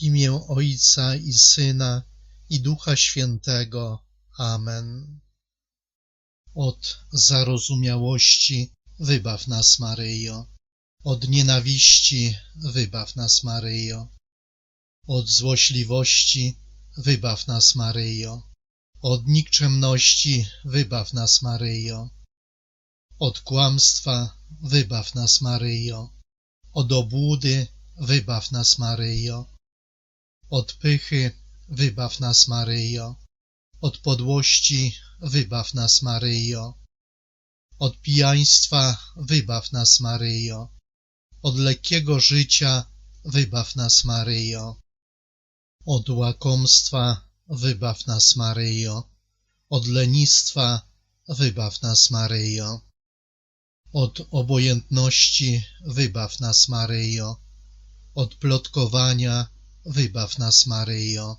Imię Ojca i Syna i Ducha Świętego. Amen. Od zarozumiałości wybaw nas, Maryjo. Od nienawiści wybaw nas, Maryjo. Od złośliwości wybaw nas, Maryjo. Od nikczemności wybaw nas, Maryjo. Od kłamstwa wybaw nas, Maryjo. Od obłudy wybaw nas, Maryjo. Od pychy wybaw nas, Maryjo. Od podłości wybaw nas, Maryjo. Od pijaństwa wybaw nas, Maryjo. Od lekkiego życia wybaw nas, Maryjo. Od łakomstwa wybaw nas, Maryjo. Od lenistwa wybaw nas, Maryjo. Od obojętności wybaw nas, Maryjo. Od plotkowania wybaw nas, Maryjo.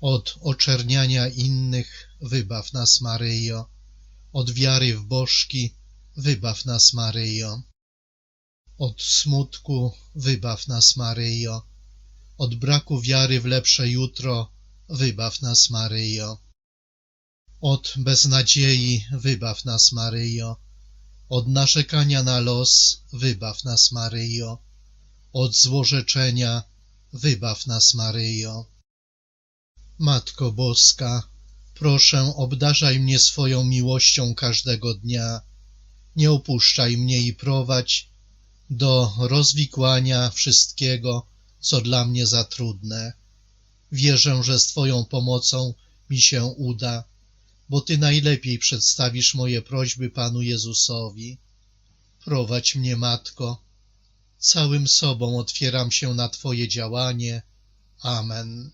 Od oczerniania innych wybaw nas, Maryjo. Od wiary w bożki wybaw nas, Maryjo. Od smutku wybaw nas, Maryjo. Od braku wiary w lepsze jutro wybaw nas, Maryjo. Od beznadziei wybaw nas, Maryjo. Od narzekania na los wybaw nas, Maryjo. Od złorzeczenia wybaw nas, Maryjo. Matko Boska, proszę obdarzaj mnie swoją miłością każdego dnia. Nie opuszczaj mnie i prowadź do rozwikłania wszystkiego, co dla mnie za trudne. Wierzę, że z Twoją pomocą mi się uda, bo Ty najlepiej przedstawisz moje prośby Panu Jezusowi. Prowadź mnie, Matko, całym sobą otwieram się na Twoje działanie. Amen.